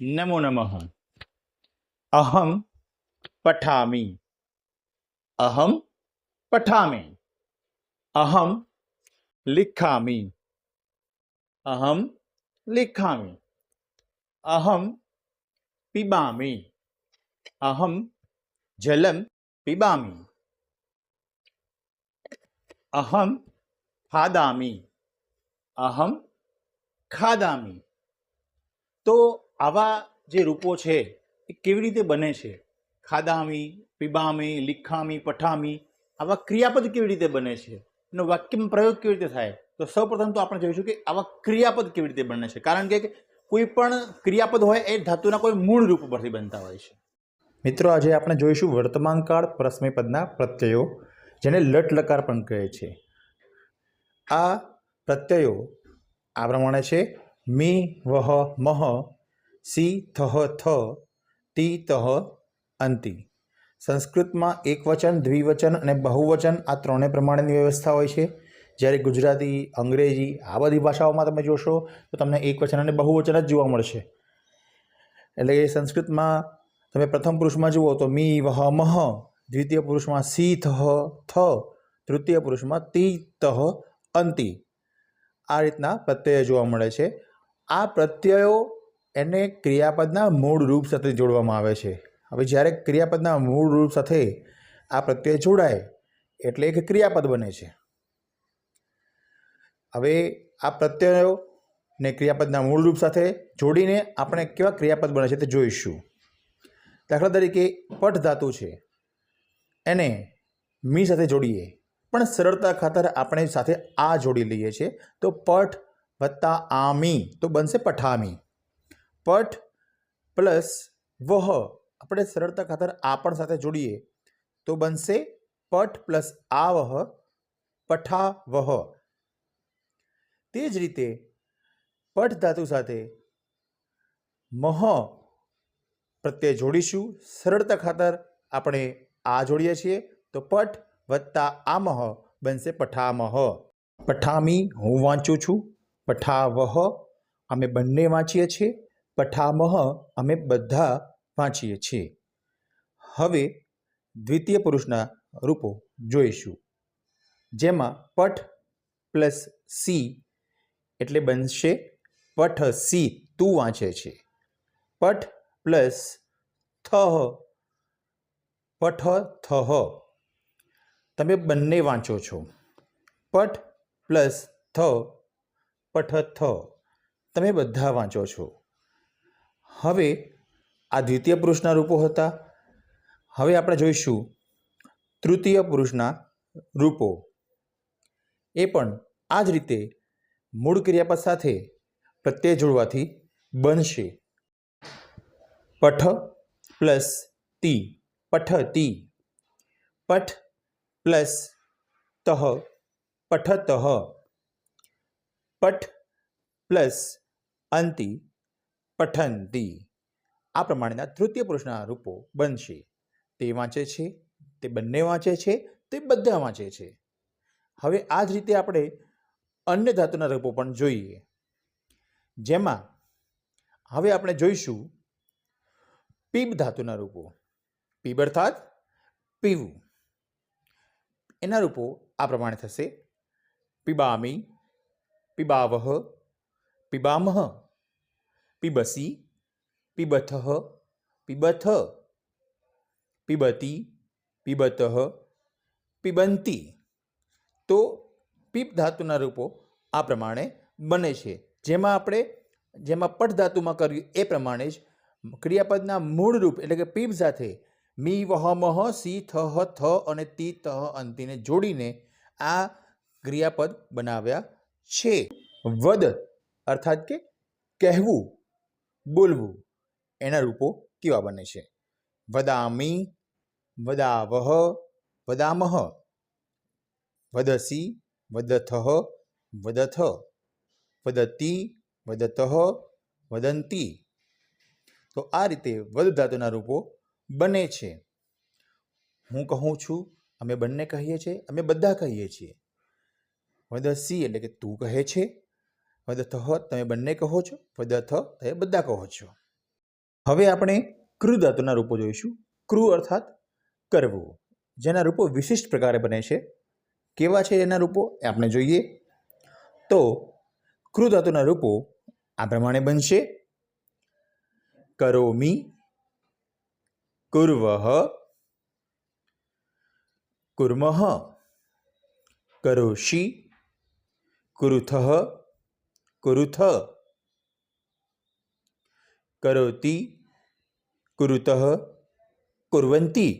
નમો નમઃ અહમ પઠામિ અહમ પઠામિ અહમ લિખામિ અહમ લિખામિ અહમ પિબામિ અહમ જલમ પિબામિ અહમ ખાદામિ અહમ ખાદામિ તો આવા જે રૂપો છે, એ કેવી રીતે બને છે? ખાદામી, પીબામી, લિખામી, પઠામી, આવા ક્રિયાપદ કેવી રીતે બને છે? એનો વાક્યમાં પ્રયોગ કેવી રીતે થાય? તો સૌપ્રથમ તો આપણે જોઈશું કે આવા ક્રિયાપદ કેવી રીતે બને છે. કારણ કે કોઈ પણ ક્રિયાપદ હોય, એ ધાતુના કોઈ મૂળ રૂપ પરથી બનતા હોય છે. મિત્રો, આજે આપણે જોઈશું વર્તમાનકાળ પ્રસ્મય પદના પ્રત્યયો, જેને લટ લકાર પણ કહે છે. આ પ્રત્યયો આ પ્રમાણે છે. મી, વહ, મહ સી થહ થ, ટી તહ, અંતિ. સંસ્કૃતમાં એકવચન, દ્વિવચન અને બહુવચન આ ત્રણેય પ્રમાણેની વ્યવસ્થા હોય છે. જ્યારે ગુજરાતી, અંગ્રેજી આ બધી ભાષાઓમાં તમે જોશો, તો તમને એકવચન અને બહુવચન જ જોવા મળશે. એટલે સંસ્કૃતમાં તમે પ્રથમ પુરુષમાં જુઓ તો મી, વહ, મહ, દ્વિતીય પુરુષમાં સી, થહ, થ, તૃતીય પુરુષમાં તી, તહ, અંતિ. આ રીતના પ્રત્યયો જોવા મળે છે. આ પ્રત્યયો એને ક્રિયાપદના મૂળ રૂપ સાથે જોડવામાં આવે છે. હવે જ્યારે ક્રિયાપદના મૂળ રૂપ સાથે આ પ્રત્યય જોડાય, એટલે એક ક્રિયાપદ બને છે. હવે આ પ્રત્યયો ને ક્રિયાપદના મૂળ રૂપ સાથે જોડીને આપણે કેવા ક્રિયાપદ બને છે તે જોઈશું. દાખલા તરીકે પટ ધાતુ છે. એને મી સાથે જોડીએ. પણ સરળતા ખાતર આપણે સાથે આ જોડી લઈએ છીએ. તો પઠ વત્તા આમી તો બનશે પઠામી. પઠ પ્લસ વહ. આપણે સરળતા ખાતર આ પણ સાથે જોડીએ. તો બનશે પઠ પ્લસ આ વહ પઠા વહ. તે જ રીતે પઠ ધાતુ સાથે મહ પ્રત્યે જોડીશું. સરળતા ખાતર આપણે આ જોડીએ છીએ. તો પઠ વત્તા આમહ બનશે પઠામહ પઠામી હું વાંચું છું. પઠાવહ અમે બંને વાંચીએ છીએ. પઠામહ અમે બધા વાંચીએ છીએ. હવે દ્વિતીય પુરુષના રૂપો જોઈશું. જેમાં પઠ પ્લસ સી એટલે બનશે પઠ સી તું વાંચે છે. પઠ પ્લસ થહ પઠ થહ તમે બંને વાંચો છો. પઠ પ્લસ થ પઠ થ. તમે બધા વાંચો છો. હવે આ દ્વિતીય પુરુષના રૂપો હતા. હવે આપણે જોઈશું તૃતીય પુરુષના રૂપો. એ પણ આ જ રીતે મૂળ ક્રિયાપદ સાથે પ્રત્યય જોડવાથી બનશે. પઠ પ્લસ તી પઠતી પઠ પ્લસ તહ પઠતઃ પઠ પ્લસ અંતિ પઠંતી આ પ્રમાણેના તૃતીય પુરુષના રૂપો બનશે. તે વાંચે છે, તે બંને વાંચે છે, તે બધા વાંચે છે. હવે આ જ રીતે આપણે અન્ય ધાતુના રૂપો પણ જોઈએ. જેમાં હવે આપણે જોઈશું પીબ ધાતુના રૂપો. પીબ અર્થાત પીવું. એના રૂપો આ પ્રમાણે થશે. પીબામી, પીબાવહ, પીબામહ. પીબસી, પીબથ પીબથ, પીબતી, પીબતઃ, પીબંતી. તો પીપ ધાતુના રૂપો આ પ્રમાણે બને છે. જેમાં આપણે, જેમાં પટ ધાતુમાં કર્યું એ પ્રમાણે જ ક્રિયાપદના મૂળ રૂપ એટલે કે પીપ સાથે મી વહ મહ સી થહ થ અને તી તહ અંતિને જોડીને આ ક્રિયાપદ બનાવ્યા છે. વદ અર્થાત કે કહેવું. બોલવું. એના રૂપો કેવા બને છે? વદામી, વદાવહ, વદામહ. વદસી વદથઃ વદથ. વદતી વદતઃ વદંતી. તો આ રીતે વદ ધાતુના રૂપો બને છે. હું કહું છું, અમે બંને કહીએ છીએ, અમે બધા કહીએ છીએ. વદસી એટલે કે તું કહે છે વદથઃ તમે બંને કહો છો વદથ તમે બધા કહો છો. હવે આપણે કૃ ધાતુના રૂપો જોઈશું. કૃ અર્થાત કરવું. જેના રૂપો વિશિષ્ટ પ્રકારે બને છે. કેવા છે એના રૂપો એ આપણે જોઈએ. તો કૃ ધાતુના રૂપો આ પ્રમાણે બનશે. કરોમી, કુર્વહ કુર્મઃ કરોષિ કુરુથઃ કુરુથ કરોતી કુરુતઃ કુર્વંતી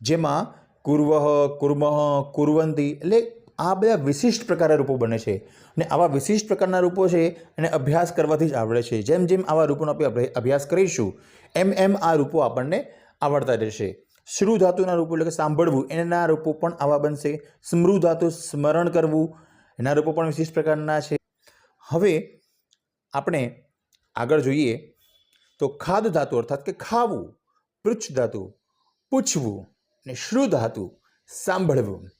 જેમાં કુર્વહ કુર્મઃ કુર્વંતી એટલે આ બધા વિશિષ્ટ પ્રકારના રૂપો બને છે. અને આવા વિશિષ્ટ પ્રકારના રૂપો છે અને અભ્યાસ કરવાથી જ આવડે છે. જેમ જેમ આવા રૂપોનો આપણે અભ્યાસ કરીશું, એમ એમ આ રૂપો આપણને આવડતા રહેશે. શ્રુ ધાતુના રૂપો એટલે કે સાંભળવું, એના રૂપો પણ આવા બનશે. સ્મૃ ધાતુ સ્મરણ કરવું, એના રૂપો પણ વિશિષ્ટ પ્રકારના છે. હવે આપણે આગળ જોઈએ તો ખાદ ધાતુ અર્થાત કે ખાવું, પૃચ્છ ધાતુ, પૂછવું અને શ્રુ ધાતુ સાંભળવું.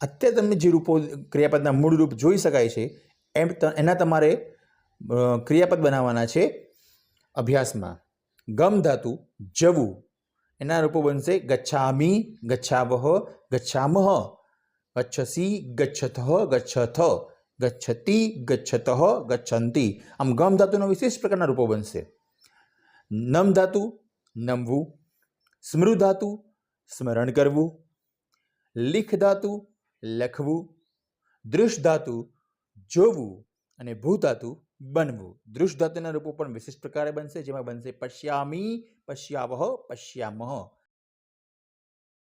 અત્યારે તમે જે રૂપો ક્રિયાપદના મૂળ રૂપ જોઈ શકાય છે, એમ એના તમારે ક્રિયાપદ બનાવવાના છે અભ્યાસમાં. ગમ ધાતુ, જવું. એના રૂપો બનશે ગચ્છામી, ગચ્છાવહ, ગચ્છામહ, ગચ્છસી, ગચ્છથ ગચ્છથ. ગચ્છતિ ગચ્છતઃ ગચ્છન્તિ આમ ગમ ધાતુના વિશેષ પ્રકારના રૂપો બનશે નમ ધાતુ નમવું સ્મૃ ધાતુ સ્મરણ કરવું લિખ ધાતુ લખવું દૃશ ધાતુ જોવું અને ભૂ ધાતુ બનવું દૃશ ધાતુના રૂપો પણ વિશિષ્ટ પ્રકારે બનશે જેમાં બનશે પશ્યામી પશ્યાવહ પશ્યામહ